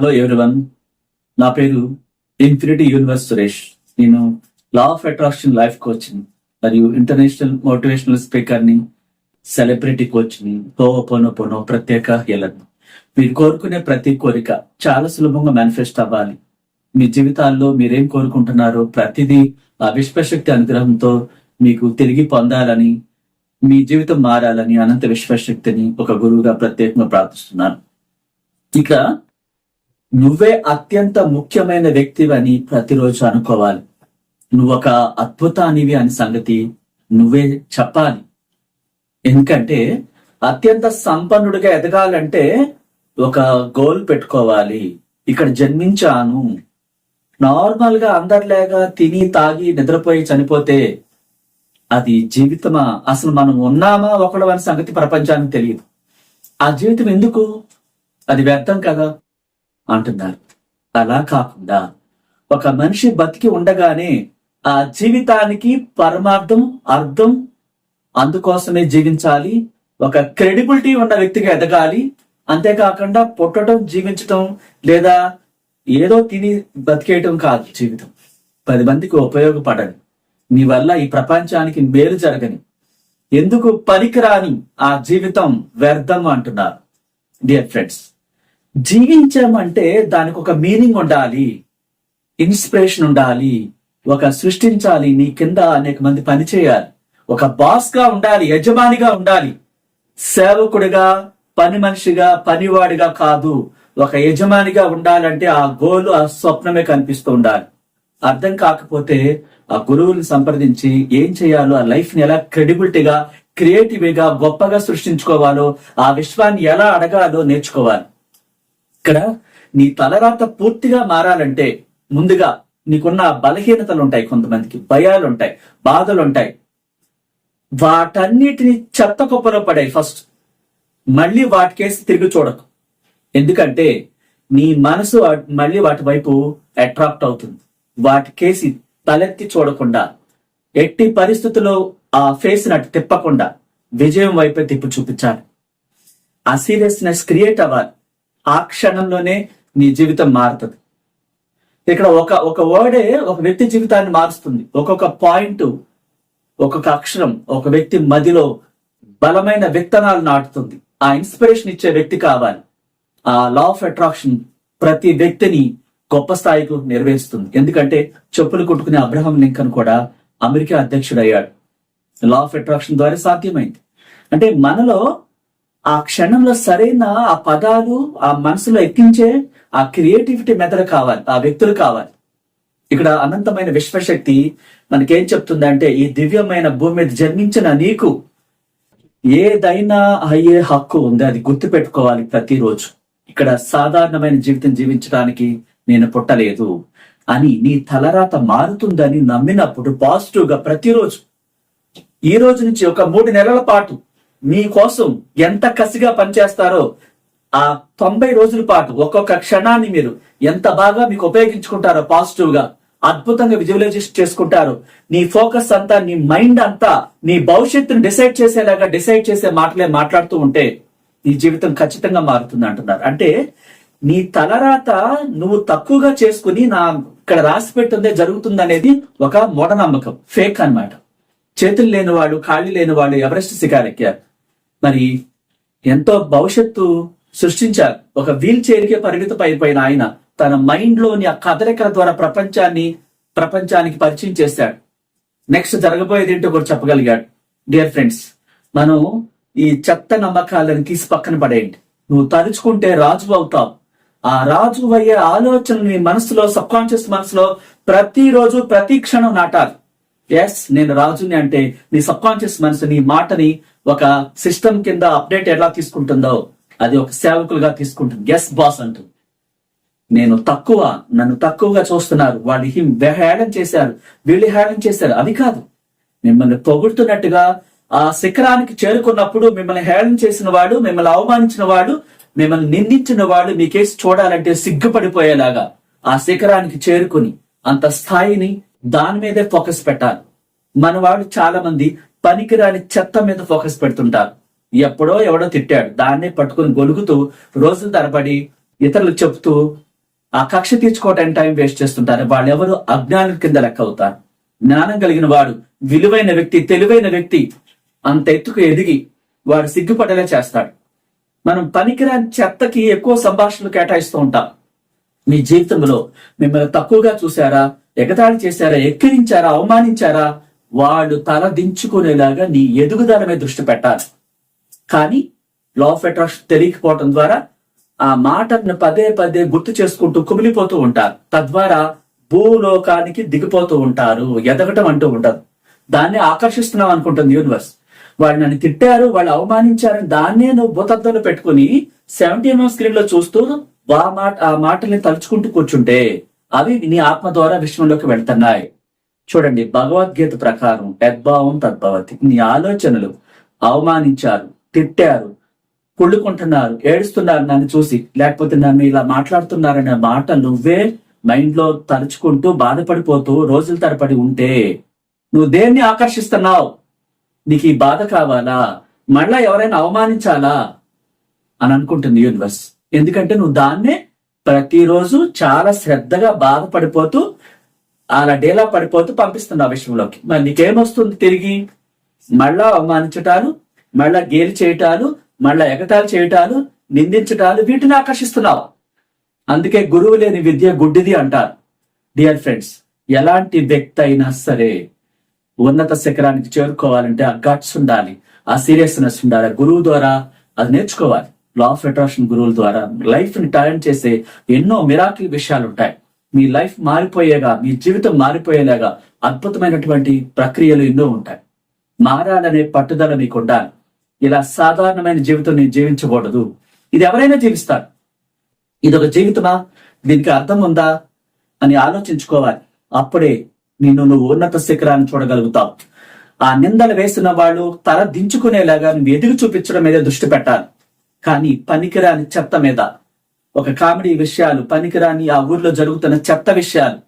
Hello everyone నా పేరు infinity universe Suresh. నేను లా ఆఫ్ అట్రాక్షన్ లైఫ్ కోచ్ని మరియు ఇంటర్నేషనల్ మోటివేషనల్ స్పీకర్ని సెలబ్రిటీ కోచ్ని పోనో పోనో ప్రత్యేక హీలర్ని మీరు కోరుకునే ప్రతి కోరిక చాలా సులభంగా మేనిఫెస్ట్ అవ్వాలి. మీ జీవితాల్లో మీరేం కోరుకుంటున్నారో ప్రతిదీ ఆ విశ్వశక్తి అనుగ్రహంతో మీకు తిరిగి పొందాలని మీ జీవితం మారాలని అనంత విశ్వశక్తిని ఒక గురువుగా ప్రత్యేకంగా ప్రార్థిస్తున్నాను. ఇక నువ్వే అత్యంత ముఖ్యమైన వ్యక్తివని ప్రతిరోజు అనుకోవాలి. నువ్వొక అద్భుతానివి అని సంగతి నువ్వే చెప్పాలి. ఎందుకంటే అత్యంత సంపన్నుడిగా ఎదగాలంటే ఒక గోల్ పెట్టుకోవాలి. ఇక్కడ జన్మించాను. నార్మల్గా అందరిలాగా తిని తాగి నిద్రపోయి చనిపోతే అది జీవితమా? అసలు మనం ఉన్నామా ఒకడు అనే సంగతి ప్రపంచానికి తెలియదు. ఆ జీవితం ఎందుకు? అది వ్యర్థం కదా. అంటున్నారు. అలా కాకుండా ఒక మనిషి బతికి ఉండగానే ఆ జీవితానికి పరమార్థం అర్థం అందుకోసమే జీవించాలి. ఒక క్రెడిబిలిటీ ఉన్న వ్యక్తిగా ఎదగాలి. అంతేకాకుండా పుట్టడం జీవించటం లేదా ఏదో తిని బతికేయటం కాదు జీవితం. పది మందికి ఉపయోగపడని నీ వల్ల ఈ ప్రపంచానికి మేలు జరగని. ఎందుకు పనికిరాని ఆ జీవితం వ్యర్థం అంటున్నారు. డియర్ ఫ్రెండ్స్ జీవించామంటే దానికి ఒక మీనింగ్ ఉండాలి. ఇన్స్పిరేషన్ ఉండాలి. ఒక సృష్టించాలి నీ కింద అనేక మంది పని చేయాలి. ఒక బాస్గా ఉండాలి యజమానిగా ఉండాలి. సేవకుడిగా పని మనిషిగా పనివాడిగా కాదు. ఒక యజమానిగా ఉండాలంటే ఆ గోలు ఆ స్వప్నమే కనిపిస్తూ ఉండాలి. అర్థం కాకపోతే ఆ గురువుని సంప్రదించి ఏం చేయాలో ఆ లైఫ్ని ఎలా క్రెడిబిలిటీగా క్రియేటివ్గా గొప్పగా సృష్టించుకోవాలో ఆ విశ్వాన్ని ఎలా అడగాలో నేర్చుకోవాలి. ఇక్కడ నీ తలరాత పూర్తిగా మారాలంటే ముందుగా నీకున్న బలహీనతలు ఉంటాయి కొంతమందికి భయాలు ఉంటాయి బాధలు ఉంటాయి వాటన్నిటిని చెత్త కుప్పలో పడాయి ఫస్ట్. మళ్ళీ వాటికేసి తిరిగి చూడకు. ఎందుకంటే నీ మనసు మళ్ళీ వాటి వైపు అట్రాక్ట్ అవుతుంది. వాటికేసి తలెత్తి చూడకుండా ఎట్టి పరిస్థితుల్లో ఆ ఫేస్ నటు తిప్పకుండా విజయం వైపే తిప్పి చూపించాలి. ఆ సీరియస్నెస్ క్రియేట్ అవ్వాలి. ఆ క్షణంలోనే నీ జీవితం మారుతుంది. ఇక్కడ ఒక ఒక వర్డే ఒక వ్యక్తి జీవితాన్ని మారుస్తుంది. ఒక్కొక్క పాయింట్ ఒక్కొక్క అక్షరం ఒక వ్యక్తి మదిలో బలమైన విత్తనాలు నాటుతుంది. ఆ ఇన్స్పిరేషన్ ఇచ్చే వ్యక్తి కావాలి. ఆ లా ఆఫ్ అట్రాక్షన్ ప్రతి వ్యక్తిని గొప్ప స్థాయికి నెరవేరుస్తుంది. ఎందుకంటే చెప్పులు కుట్టుకునే అబ్రహం లింకన్ కూడా అమెరికా అధ్యక్షుడు అయ్యాడు లా ఆఫ్ అట్రాక్షన్ ద్వారా సాధ్యమైంది. అంటే మనలో ఆ క్షణంలో సరైన ఆ పదాలు ఆ మనసులో ఎక్కించే ఆ క్రియేటివిటీ మెథడ్ కావాలి ఆ వ్యక్తులు కావాలి. ఇక్కడ అనంతమైన విశ్వశక్తి మనకేం చెప్తుందంటే ఈ దివ్యమైన భూమి మీద జన్మించిన నీకు ఏదైనా అయ్యే హక్కు ఉంది అది గుర్తు పెట్టుకోవాలి ప్రతిరోజు. ఇక్కడ సాధారణమైన జీవితం జీవించడానికి నేను పుట్టలేదు అని నీ తలరాత మారుతుందని నమ్మినప్పుడు పాజిటివ్గా ప్రతిరోజు ఈ రోజు నుంచి ఒక మూడు నెలల పాటు మీ కోసం ఎంత కసిగా పనిచేస్తారో ఆ తొంభై రోజుల పాటు ఒక్కొక్క క్షణాన్ని మీరు ఎంత బాగా మీకు ఉపయోగించుకుంటారో పాజిటివ్గా అద్భుతంగా విజువలైజేషన్ చేసుకుంటారు నీ ఫోకస్ అంతా నీ మైండ్ అంతా నీ భవిష్యత్తును డిసైడ్ చేసేలాగా డిసైడ్ చేసే మాటలే మాట్లాడుతూ ఉంటే నీ జీవితం ఖచ్చితంగా మారుతుంది అంటున్నారు. అంటే నీ తలరాత నువ్వు తక్కువగా చేసుకుని నా ఇక్కడ రాసి పెట్టిందే జరుగుతుంది అనేది ఒక మూఢనమ్మకం ఫేక్ అన్నమాట. చేతులు లేని వాళ్ళు కాళ్ళు లేని వాళ్ళు ఎవరెస్ట్ శిఖారెక్కారు మరి ఎంతో భవిష్యత్తు సృష్టించారు. ఒక వీల్ చైర్కే పరిమితం అయిపోయిన ఆయన తన మైండ్లోని ఆ కదలికల ద్వారా ప్రపంచాన్ని ప్రపంచానికి పరిచయం చేశాడు. నెక్స్ట్ జరగబోయేది ఏంటో కూడా చెప్పగలిగాడు. డియర్ ఫ్రెండ్స్ మనం ఈ చెత్త నమ్మకాలను తీసి పక్కన పడేయండి. నువ్వు తలుచుకుంటే రాజు అవుతావు. ఆ రాజు అయ్యే ఆలోచనని మనసులో సబ్ కాన్షియస్ మనసులో ప్రతిరోజు ప్రతి క్షణం నాటాలి. ఎస్ నేను రాజుని అంటే నీ సబ్ కాన్షియస్ మనసు నీ మాటని ఒక సిస్టమ్ కింద అప్డేట్ ఎలా తీసుకుంటుందో అది ఒక సేవకులుగా తీసుకుంటుంది. ఎస్ బాస్ అంటుంది నేను తక్కువ నన్ను తక్కువగా చూస్తున్నారు. వాళ్ళు హిం హేళన చేశారు. వీళ్ళు హేళన చేశారు. అది కాదు. మిమ్మల్ని పొగుడుతున్నట్టుగా ఆ శిఖరానికి చేరుకున్నప్పుడు మిమ్మల్ని హేళన చేసిన వాడు మిమ్మల్ని అవమానించిన వాడు మిమ్మల్ని నిందించిన వాడు మీకేసి చూడాలంటే సిగ్గుపడిపోయేలాగా ఆ శిఖరానికి చేరుకుని అంత స్థాయిని దాని మీదే ఫోకస్ పెట్టాలి. మన వాళ్ళు చాలా మంది పనికిరాని చెత్త మీద ఫోకస్ పెడుతుంటారు. ఎప్పుడో ఎవడో తిట్టాడు. దాన్నే పట్టుకుని గొలుగుతూ రోజులు తరబడి ఇతరులకు చెప్తూ ఆ కక్ష తీర్చుకోవటానికి టైం వేస్ట్ చేస్తుంటారు. వాళ్ళెవరు అజ్ఞానం కింద లెక్క అవుతారు. జ్ఞానం కలిగిన వాడు విలువైన వ్యక్తి తెలివైన వ్యక్తి అంత ఎత్తుకు ఎదిగి వాడు సిగ్గుపడేలా చేస్తాడు. మనం పనికిరాని చెత్తకి ఎక్కువ సంభాషణలు కేటాయిస్తూ ఉంటాం. మీ జీవితంలో మిమ్మల్ని తక్కువగా చూశారా? ఎగతాళి చేశారా? ఎక్కిరించారా? అవమానించారా? వాళ్ళు తల దించుకునేలాగా నీ ఎదుగుదల మీద దృష్టి పెట్టాలి. కానీ లా ఆఫ్ అట్రాక్షన్ తెలియకపోవటం ద్వారా ఆ మాటను పదే పదే గుర్తు చేసుకుంటూ కుమిలిపోతూ ఉంటారు. తద్వారా భూలోకానికి దిగిపోతూ ఉంటారు. ఎదగటం అంటూ ఉండదు. దాన్ని ఆకర్షిస్తున్నాం అనుకుంటుంది యూనివర్స్ వాళ్ళు నన్ను తిట్టారు వాళ్ళు అవమానించారని దాన్నే నువ్వు భూతత్వంలో పెట్టుకుని సెవెంటీ ఎంఎం స్క్రీన్లో చూస్తూ ఆ మాట ఆ మాటల్ని తలుచుకుంటూ కూర్చుంటే అవి నీ ఆత్మ ద్వారా విశ్వంలోకి వెళ్తున్నాయి. చూడండి భగవద్గీత ప్రకారం యద్భావం తద్భవతి. నీ ఆలోచనలు అవమానించారు తిట్టారు కుళ్ళుకుంటున్నారు ఏడుస్తున్నారు నన్ను చూసి లేకపోతే నన్ను ఇలా మాట్లాడుతున్నారనే మాట నువ్వే మైండ్లో తలుచుకుంటూ బాధపడిపోతూ రోజుల తరపడి ఉంటే నువ్వు దేన్ని ఆకర్షిస్తున్నావు? నీకు ఈ బాధ కావాలా? మళ్ళా ఎవరైనా అవమానించాలా? అని అనుకుంటుంది యూనివర్స్. ఎందుకంటే నువ్వు దాన్నే ప్రతిరోజు చాలా శ్రద్ధగా బాధపడిపోతూ అలా డేలా పడిపోతూ పంపిస్తున్నావు విషయంలోకి. మరి నీకేమొస్తుంది తిరిగి? మళ్ళా అవమానించటాలు మళ్ళా గేలి చేయటాలు మళ్ళా ఎగటాలు చేయటాలు నిందించటాలు వీటిని ఆకర్షిస్తున్నావు. అందుకే గురువు లేని విద్య గుడ్డిది అంటారు. డియర్ ఫ్రెండ్స్ ఎలాంటి వ్యక్తి అయినా సరే ఉన్నత శిఖరానికి చేరుకోవాలంటే ఆ గట్స్ ఉండాలి ఆ సీరియస్నెస్ ఉండాలి గురువు ద్వారా అది నేర్చుకోవాలి. లా ఆఫ్ అట్రాక్షన్ గురువుల ద్వారా లైఫ్ని టర్న్ చేసే ఎన్నో మిరాకిల్ విషయాలు ఉంటాయి మీ లైఫ్ మారిపోయేగా మీ జీవితం మారిపోయేలాగా అద్భుతమైనటువంటి ప్రక్రియలు ఎన్నో ఉంటాయి. మారాలనే పట్టుదల మీకు ఉండాలి ఇలా సాధారణమైన జీవితం నేను జీవించకూడదు. ఇది ఎవరైనా జీవిస్తారు. ఇది ఒక జీవితమా? దీనికి అర్థం ఉందా? అని ఆలోచించుకోవాలి. అప్పుడే నిన్ను నువ్వు ఉన్నత శిఖరాన్ని చూడగలుగుతావు. ఆ నిందలు వేసిన వాళ్ళు తల దించుకునేలాగా నువ్వు ఎదుగు చూపించడం మీద దృష్టి పెట్టాలి. కానీ పనికిరాని చెత్త మీద. ఒక కామెడీ విషయాలు పనికిరాని ఆ ఊర్లో జరుగుతున్న చెత్త విషయాలు.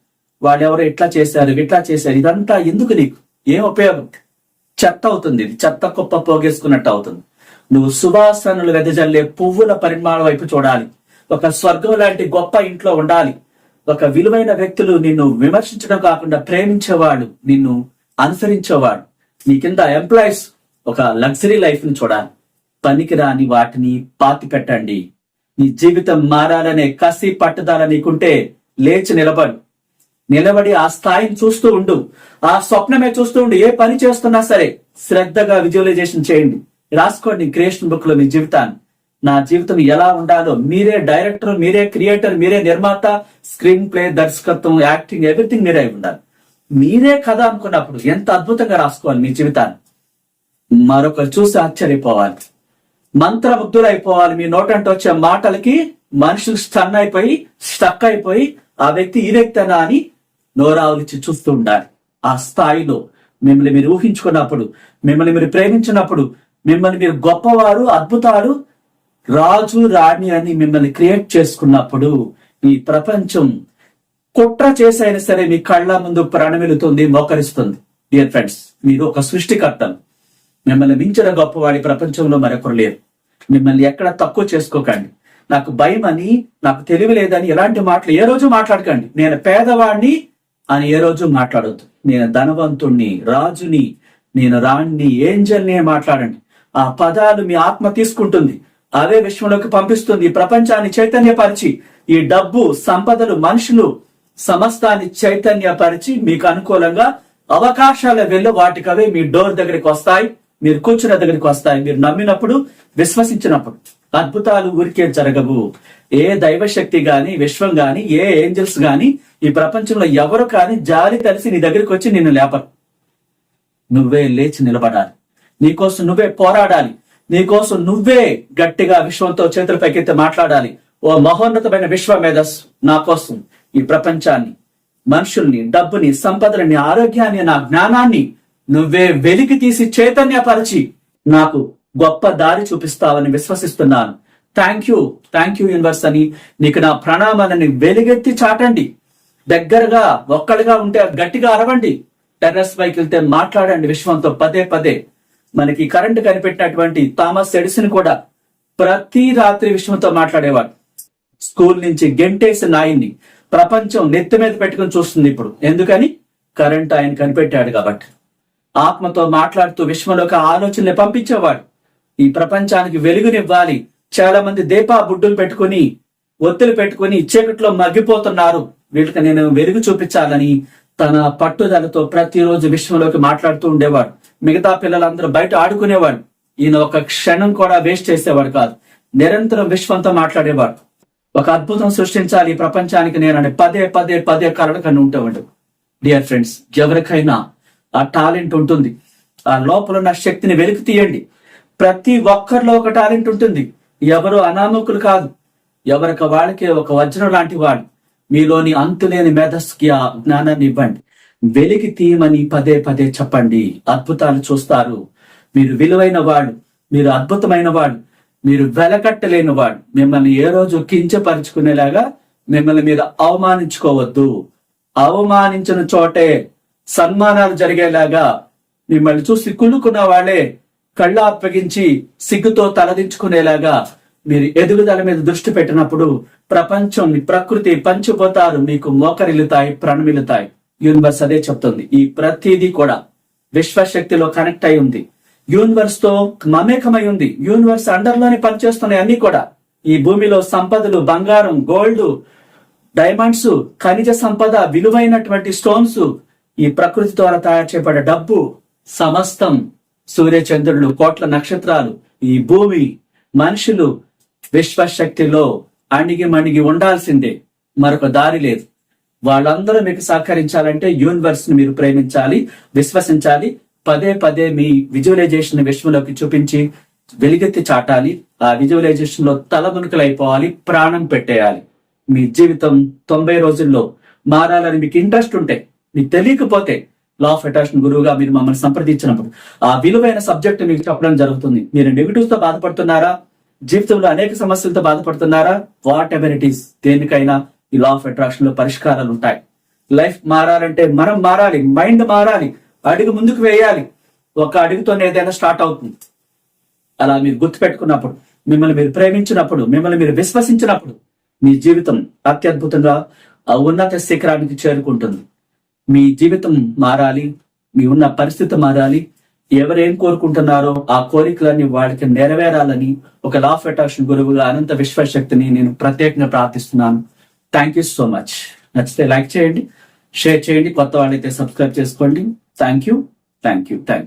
వాళ్ళెవరో ఇట్లా చేశారు ఇట్లా చేశారు. ఇదంతా ఎందుకు నీకు? ఏం ఉపయోగం? చెత్త అవుతుంది ఇది. చెత్త కుప్ప పోగేసుకున్నట్టు అవుతుంది. నువ్వు సువాసనలు వెదజల్లే పువ్వుల పరిమాణం వైపు చూడాలి. ఒక స్వర్గం లాంటి గొప్ప ఇంట్లో ఉండాలి. ఒక విలువైన వ్యక్తులు నిన్ను విమర్శించడం కాకుండా ప్రేమించేవాడు నిన్ను అనుసరించేవాడు. నీ కింద ఎంప్లాయీస్ ఒక లగ్జరీ లైఫ్ని చూడాలి. పనికిరాని వాటిని పాతి పెట్టండి నీ జీవితం మారాలనే కసి పట్టుదల నీకుంటే లేచి నిలబడు. నిలబడి ఆ స్థాయిని చూస్తూ ఉండు. ఆ స్వప్నమే చూస్తూ ఉండు. ఏ పని చేస్తున్నా సరే శ్రద్ధగా విజువలైజేషన్ చేయండి. రాసుకోండి క్రియేషన్ బుక్లో మీ జీవితాన్ని. నా జీవితం ఎలా ఉండాలో మీరే డైరెక్టర్ మీరే క్రియేటర్ మీరే నిర్మాత స్క్రీన్ ప్లే దర్శకత్వం యాక్టింగ్ ఎవ్రీథింగ్ మీరే అయి ఉండాలి. మీరే కథ అనుకున్నప్పుడు ఎంత అద్భుతంగా రాసుకోవాలి మీ జీవితాన్ని. మరొకరు చూసి ఆశ్చర్యపోవాలి. మంత్రముగ్ధులైపోవాలి. మీ నోటంటే వచ్చే మాటలకి మనుషులు స్టన్ అయిపోయి స్టక్ అయిపోయి ఆ వ్యక్తి ఈ వ్యక్తనా అని నోరావులిచ్చి చూస్తూ ఉండాలి. ఆ స్థాయిలో మిమ్మల్ని మీరు ఊహించుకున్నప్పుడు మిమ్మల్ని మీరు ప్రేమించినప్పుడు మిమ్మల్ని మీరు గొప్పవారు అద్భుతాలు రాజు రాణి అని మిమ్మల్ని క్రియేట్ చేసుకున్నప్పుడు ఈ ప్రపంచం కుట్ర చేసైనా సరే మీ కళ్ళ ముందు ప్రణమిలుతుంది మోకరిస్తుంది. డియర్ ఫ్రెండ్స్ మీరు ఒక సృష్టికర్తలు. మిమ్మల్ని మించిన గొప్పవాడి ప్రపంచంలో మరొకరు లేరు. మిమ్మల్ని ఎక్కడ తక్కువ చేసుకోకండి. నాకు భయం అని నాకు తెలివి లేదని ఎలాంటి మాటలు ఏ రోజు మాట్లాడకండి. నేను పేదవాడిని అని ఏ రోజు మాట్లాడొద్దు. నేను ధనవంతుణ్ణి రాజుని నేను రాణ్ణి ఏంజల్ని మాట్లాడండి. ఆ పదాలు మీ ఆత్మ తీసుకుంటుంది. అదే విశ్వంలోకి పంపిస్తుంది. ఈ ప్రపంచాన్ని చైతన్యపరిచి ఈ డబ్బు సంపదలు మనుషులు సమస్తాన్ని చైతన్యపరిచి మీకు అనుకూలంగా అవకాశాల వెళ్ళి వాటికవే మీ డోర్ దగ్గరికి వస్తాయి. మీరు కూర్చున్న దగ్గరికి వస్తాయి. మీరు నమ్మినప్పుడు విశ్వసించినప్పుడు. అద్భుతాలు ఊరికే జరగవు. ఏ దైవశక్తి గాని విశ్వం గాని ఏ ఏంజల్స్ గాని ఈ ప్రపంచంలో ఎవరు కానీ జాలి కలిసి నీ దగ్గరికి వచ్చి నిన్ను లేపరు. నువ్వే లేచి నిలబడాలి. నీకోసం నువ్వే పోరాడాలి. నీకోసం నువ్వే గట్టిగా విశ్వంతో చేతులు పైకెత్తి మాట్లాడాలి. ఓ మహోన్నతమైన విశ్వ మేధస్సు నా కోసం ఈ ప్రపంచాన్ని మనుషుల్ని డబ్బుని సంపదలని ఆరోగ్యాన్ని నా జ్ఞానాన్ని నువ్వే వెలికి తీసి చైతన్యపరిచి నాకు గొప్ప దారి చూపిస్తావని విశ్వసిస్తున్నాను. Thank you thank you universe అని నీకు నా ప్రణామాలని వెలుగెత్తి చాటండి. దగ్గరగా ఒక్కడిగా ఉంటే గట్టిగా అరవండి. టెర్రస్ పైకి వెళ్తే మాట్లాడండి విశ్వంతో పదే పదే. మనకి కరెంట్ కనిపెట్టినటువంటి థామస్ ఎడిసన్ కూడా ప్రతి రాత్రి విశ్వంతో మాట్లాడేవాడు. స్కూల్ నుంచి గెంటేసి నాయన్ని ప్రపంచం నెత్తి మీద పెట్టుకుని చూస్తుంది ఇప్పుడు. ఎందుకని? కరెంట్ ఆయన కనిపెట్టాడు కాబట్టి. ఆత్మతో మాట్లాడుతూ విశ్వంలోకి ఆలోచనలు పంపించేవాడు. ఈ ప్రపంచానికి వెలుగునివ్వాలి. చాలా మంది దీపా బుడ్డులు పెట్టుకుని ఒత్తులు పెట్టుకుని చీకట్లో మగ్గిపోతున్నారు. వీటికి నేను వెలుగు చూపించాలని తన పట్టుదలతో ప్రతిరోజు విశ్వంలోకి మాట్లాడుతూ ఉండేవాడు. మిగతా పిల్లలందరూ బయట ఆడుకునేవాడు. ఈయన ఒక క్షణం కూడా వేస్ట్ చేసేవాడు కాదు. నిరంతరం విశ్వంతో మాట్లాడేవాడు. ఒక అద్భుతం సృష్టించాలి ఈ ప్రపంచానికి నేనని పదే పదే పదే కరడు కన్ను ఉండేవాడు డియర్ ఫ్రెండ్స్ ఎవరికైనా ఆ టాలెంట్ ఉంటుంది. ఆ లోపల ఉన్న శక్తిని వెలికి తీయండి. ప్రతి ఒక్కరిలో ఒక టాలెంట్ ఉంటుంది. ఎవరు అనామకులు కాదు. ఎవరికి వాళ్ళకి ఒక వజ్రం లాంటి వాడు మీలోని అంతులేని మేధస్సుకి ఆ జ్ఞానాన్ని ఇవ్వండి. వెలికి తీయమని పదే పదే చెప్పండి. అద్భుతాలు చూస్తారు. మీరు విలువైన వాడు మీరు అద్భుతమైన వాడు మీరు వెలకట్టలేని వాడు మిమ్మల్ని ఏ రోజు కించపరుచుకునేలాగా మిమ్మల్ని మీరు అవమానించుకోవద్దు. అవమానించిన చోటే సన్మానాలు జరిగేలాగా మిమ్మల్ని చూసి కుళ్ళుకున్న వాళ్ళే కళ్ళ అప్పగించి సిగ్గుతో తలదించుకునేలాగా మీరు ఎదుగుదల మీద దృష్టి పెట్టినప్పుడు ప్రపంచం ప్రకృతి పంచిపోతారు మీకు మోకరిల్లుతాయి ప్రణమిల్లుతాయి. యూనివర్స్ అదే చెప్తుంది. ఈ ప్రతిదీ కూడా విశ్వశక్తిలో కనెక్ట్ అయి ఉంది. యూనివర్స్తో మమేకమై ఉంది. యూనివర్స్ అండర్లోనే పనిచేస్తున్నాయి అన్ని కూడా. ఈ భూమిలో సంపదలు బంగారం గోల్డ్ డైమండ్స్ ఖనిజ సంపద విలువైనటువంటి స్టోన్స్ ఈ ప్రకృతి ద్వారా తయారు చేయబడ్డ డబ్బు సమస్తం సూర్యచంద్రులు కోట్ల నక్షత్రాలు ఈ భూమి మనుషులు విశ్వశక్తిలో అణిగి మణిగి ఉండాల్సిందే. మరొక దారి లేదు. వాళ్ళందరూ మీకు సహకరించాలంటే యూనివర్స్ని మీరు ప్రేమించాలి విశ్వసించాలి పదే పదే మీ విజువలైజేషన్ విశ్వంలోకి చూపించి వెలుగెత్తి చాటాలి ఆ విజువలైజేషన్లో తలమునుకలైపోవాలి ప్రాణం పెట్టేయాలి. మీ జీవితం తొంభై రోజుల్లో మారాలని మీకు ఇంట్రెస్ట్ ఉంటే మీకు తెలియకపోతే లా ఆఫ్ అట్రాక్షన్ గురువుగా మీరు మమ్మల్ని సంప్రదించినప్పుడు. ఆ విలువైన సబ్జెక్ట్ మీకు చెప్పడం జరుగుతుంది. మీరు నెగిటివ్స్తో బాధపడుతున్నారా? జీవితంలో అనేక సమస్యలతో బాధపడుతున్నారా? వాట్ ఎవర్ ఇట్ ఈస్ దేనికైనా ఈ లా ఆఫ్ అట్రాక్షన్లో పరిష్కారాలు ఉంటాయి. లైఫ్ మారాలంటే మనం మారాలి మైండ్ మారాలి అడుగు ముందుకు వేయాలి. ఒక అడుగుతోనే ఏదైనా స్టార్ట్ అవుతుంది. అలా మీరు గుర్తు పెట్టుకున్నప్పుడు మిమ్మల్ని మీరు ప్రేమించినప్పుడు మిమ్మల్ని మీరు విశ్వసించినప్పుడు మీ జీవితం అత్యద్భుతంగా ఆ ఉన్నత శిఖరానికి చేరుకుంటుంది. మీ జీవితం మారాలి మీ ఉన్న పరిస్థితి మారాలి. ఎవరేం కోరుకుంటున్నారో ఆ కోరికలన్నీ వాళ్ళకి నెరవేరాలని ఒక లా ఆఫ్ అట్రాక్షన్ గురువుగా అనంత విశ్వశక్తిని నేను ప్రత్యేకంగా ప్రార్థిస్తున్నాను. థ్యాంక్ యూ సో మచ్ నచ్చితే లైక్ చేయండి షేర్ చేయండి కొత్త వాళ్ళైతే సబ్స్క్రైబ్ చేసుకోండి. Thank you thank you thank